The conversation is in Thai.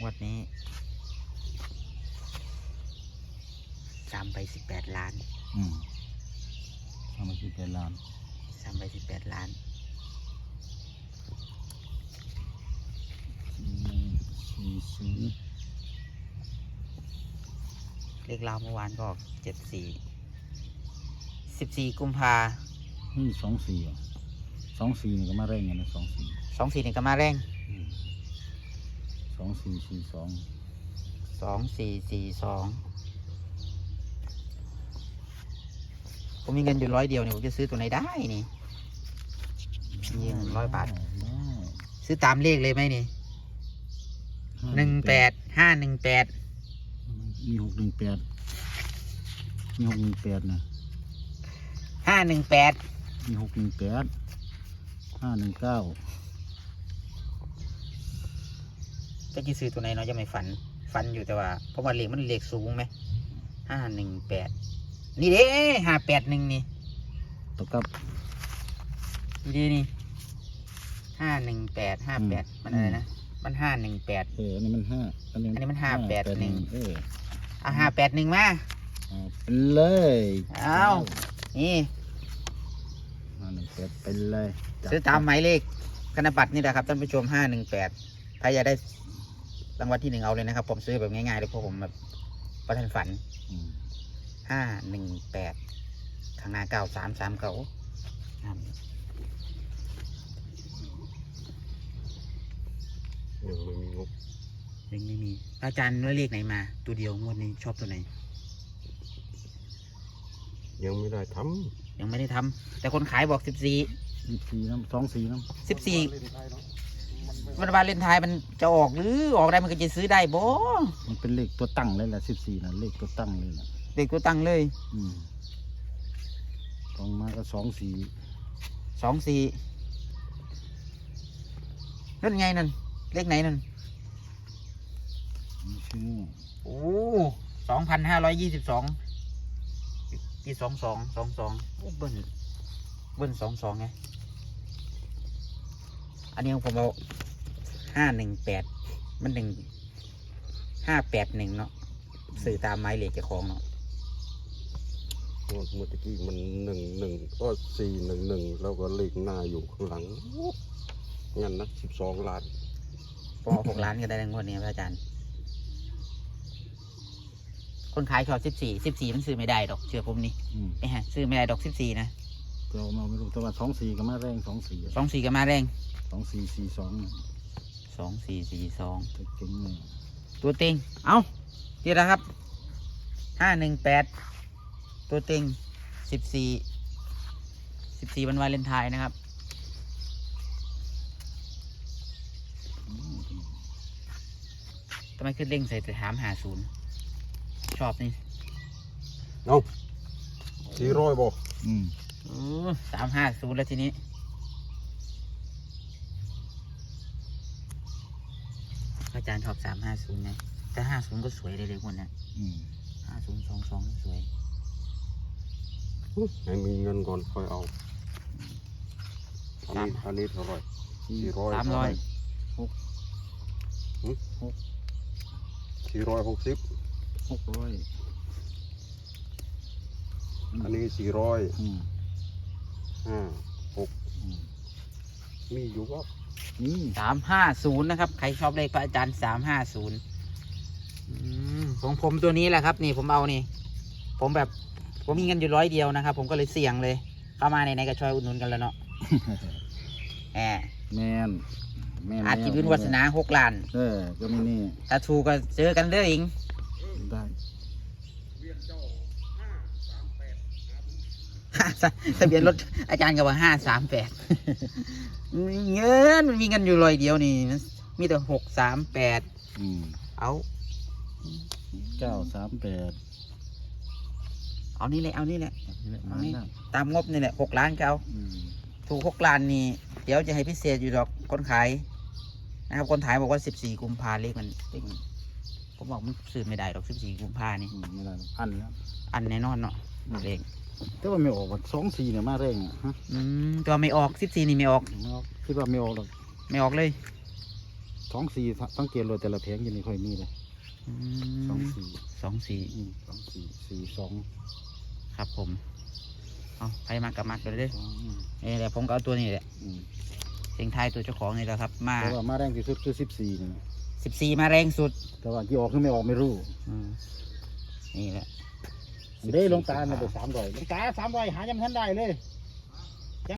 งวดนี้สามใบสิบแปดล้านอืมทำมาคิดเป็นล้านสามใบสิบแปดล้าน สี่ศูนย์เลขเราเมื่อวานก็เจ็ดสี่สิบสี่กุมภานี่สองสี่อะสองสี่นี่ก็มาเร่งกันนะสองสี่สองสี่นี่ก็มาแรง อืม สองสี่สี่สองสองสี่สี่สองผมมีเงินอยู่ร้อยเดียวเนี่ยผมจะซื้อตัวไหนได้นี่นี่หนึ่งร้อยบาทได้ซื้อตามเลขเลยไหมนี่หนึ่งแปดห้าหนึ่งแปดมีหกหนึ่งแปดมีหกหนึ่งแปดนะห้าหนึ่งแปดมีหกหนึ่งแปดห้าหนึ่งเก้า จะจะซื้อตัวไหนเนาะจะไม่ฝัน ฝันอยู่แต่ว่าเพราะว่าเลขมันเลขสูงไหมห้าหนึ่งแปดนี่เด้ห้าแปดหนึ่งนี่ตกกับนี่เด้นี่ห้าหนึ่งแปดห้าแปดมันอะไรนะมันห้าหนึ่งแปดเอออันนี้มันห้าอันนี้อันนี้มันห้าแปดหนึ่งเอออะห้าแปดหนึ่งมาเอาไปเลยเอานี่ห้าหนึ่งแปดไปเลยจัดซื้อตามหมายเลขธนบัตรนี่แหละครับท่านผู้ชมห้าหนึ่งแปดใครอยากได้ รางวัลที่หนึ่งเอาเลยนะครับ ผมซื้อแบบง่ายๆเลยเพราะผมแบบประทันฝันอืมห้าหนึ่งแปดข้างหน้าเก้าสามสามเก้ายังไม่มีงบยังไม่มีอาจารย์ว่าเลขไหนมา ตัวเดียวงวดนี้ชอบตัวไหน ยังไม่ได้ทยังไม่ได้ทำแต่คนขายบอกสิบสี่สิบสี่น้ำสองสี่น้สิบสี่ วันวาเลนไทน์มันจะออกหรือออกได้มันก็จะซื้อได้บ่ำมันเป็นเลขตัวตั้งเลยแหละสิบสี่นะเลขตัวตั้งเลยนะเด็กตัวตั้งเลยอืมตองมาก็สองสี่สองสี่นั่นไงนั่นเลขไหนนั่นไม่ชื่อโอ้สองพันห้าร้อยยี่สิบสองปีสองสองสองสองโอ้เบิ้ลเบิ้ลสองสองไงอันนี้ของผมเอา ห้าหนึ่งแปดมันหนึ่งห้าแปดหนึ่งเนาะสื่อตามไม้เหล็กเจ้าของเนาะำเมื่อเมื่อตะกี้มันหนึ่งหนึ่งก็สี่หนึ่งหนึ่งแล้วก็เลขหน้าอยู่ข้างหลังงั้นนะสิบสองล้านผมเอาหกล้านก็ได้ในงวดนี้พระอาจารย์ คนขายชอบสิบสี่สิบสี่มันซื้อไม่ได้ดอกเชื่อผมนี่อืมไอ้ฮะซื้อไม่ได้ดอกสิบสี่นะเรามาไม่รู้แต่ว่าสองสี่ก็มาแรงสองสี่สองสี่ก็มาแรงสองสี่สี่สอง สองสี่สี่สองตัวเก่งเลยตัวเต็งเอาทีละครับห้าหนึ่งแปดตัวเต็งสิบสี่สิบสี่วันวาเลนไทน์นะครับอืมทำไมขึ้นเร่งใส่แต่ถามหาศูนย์ชอบนี่เอาสี่ร้อยบ่อืม สามห้าศูนย์แล้วทีนี้ อา จารย์ชอบสามห้าศูนย์ไงแต่ห้าศูนย์ก็สวยเลยเลยคนนะอืมห้าศูนย์สองสองสวย ให้มีเงินก่อนค่อยเอา อันนี้อันนี้เท่าไหร่สี่สี่ร้อยสามร้อยสี่ร้อยหกสิบหกร้อยอันนี้สี่ร้อยอืมห้าหกอืมมีอยู่ว่า นี่สามห้าศูนย์นะครับ ใครชอบเลขพระอาจารย์สามห้าศูนย์ของผมตัวนี้แหละครับนี่ผมเอานี่ ผมแบบผมมีเงินอยู่ร้อยเดียวนะครับ ผมก็เลยเสี่ยงเลย เข้ามาในในกระชอยอุดหนุนกันแล้วเนาะแหมแมนแมนอาชีวินวัฒนาหกล้าน เออ ก็ไม่นี่ถ้าถูกก็เจอกันเด้ออิงได้ ทะเบียนรถอาจารย์ก็ว่าห้าสามแปดเงินมันมีเงินอยู่ร้อยเดียวนี่มันมีแต่หกสามแปดอืมเอาเก้าสามแปดเอานี่แหละเอานี่แหละมานี่แล้วตามงบนี่แหละหกล้านก็เอา อืมถูกหกล้านนี่เดี๋ยวจะให้พิเศษอยู่ดอกคนขายนะครับคนขายบอกว่าสิบสี่กุมภาเลขมันเลขมันผมบอกมันซื้อไม่ได้ดอกสิบสี่กุมภานี่อืมไม่ได้หรอกอันแล้วอันแน่นอนเนาะเลข แต่ว่าไม่ออกว่าสองสี่เนี่ยมาแรงอะฮะอืมตัวไม่ออกสิบสี่นี่ไม่ออก ไม่ออกคิดว่าไม่ออกหรอกไม่ออกเลยถสองสี่สังเกตเลยแต่ละแผงอยังไม่ค่อยมีเลยอืสองมสี่สองสี่อืมสองสี่สี่สองครับผม เอาใครมากับมักกันเลยสองอืมเอ้ยเดี๋ยวผมก็เอาตัวนี้แหละอืมเสียงไทายตัวเจ้าของนี่แหละครับ มาแต่ว่ามาแรงที่สุดคือสิบสี่นี่สิบสี่มาแรงสุด แต่ว่าที่ออกคือไม่ออกไม่รู้ อืมนี่แหละ เด้ลงตาเนี่ยสามร้อยลงตาสามร้อยหายังไม่ทันได้เลย